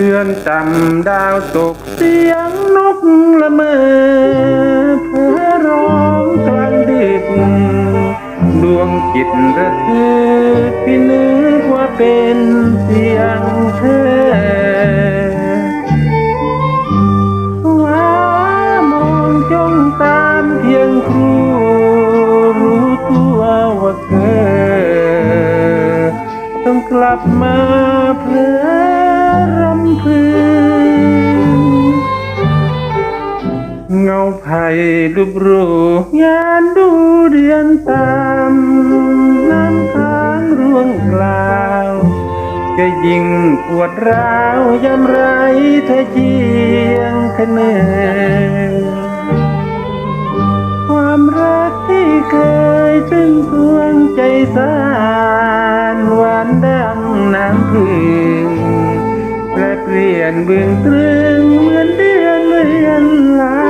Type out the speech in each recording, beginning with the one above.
เดือนจำดาวตกเสียงนกละเมอเพ้อร้องกลางดึกดวงจิตระทึกพี่นึกว่าเป็นเสียงเธอว้ามองจ้องตามเพียงครูรู้ตัวว่าเกิดต้องกลับมาเพลอ พึงเงาไผ่รูปรูงานดูเดือนตามน้ำค้างร่วงกล่าวจะยิ่งปวดร้าวยามไรเธอเจียงคะเนอความรักที่เคยจึงทวงใจสานหวานดังน้ำพึ่ง แปรเปลี่ยนเบื้องตรึงเหมือนเดือนเลือนลา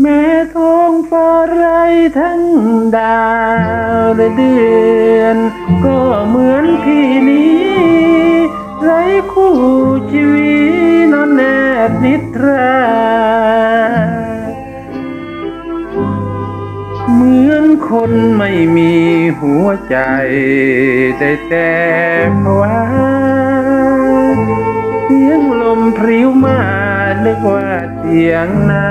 แม้ท้องฟ้าไรทั้งดาวและเดือน ก็เหมือนที่นี้ ไรคู่ชีวิต คนไม่มีหัวใจได้แต่ภาวะเสียงลมพริ้วมานึกว่าเสียงนา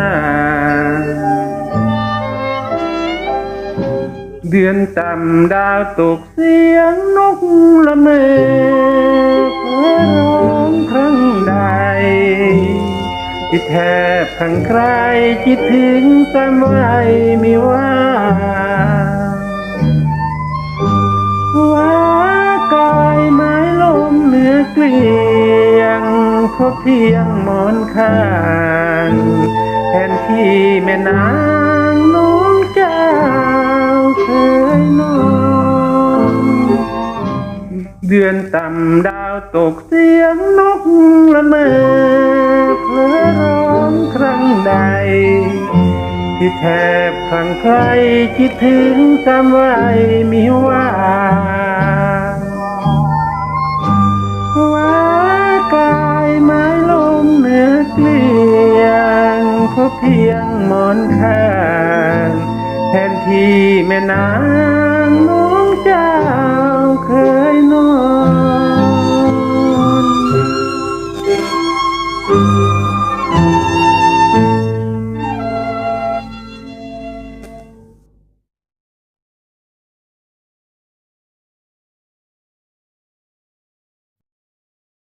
เดือนต่ำดาวตกเสียงนกละเมอเพ้อร้องครั้งใดที่แทบพังใครคิดถึงสามไว้มีว่า เกลี้ยงพบเพียงหมอนข้างแทนที่แม่นางน้องเจ้าเคยนอนเดือนต่ำดาวตกเสียงนกละเมอเพลอร้องครั้งใด ที่แทบคลังใครคิดถึงจำไว้มีว่า เลี่ยงเพราะเพียงมอนแข้างแทนที่แม่นางน้องเจ้า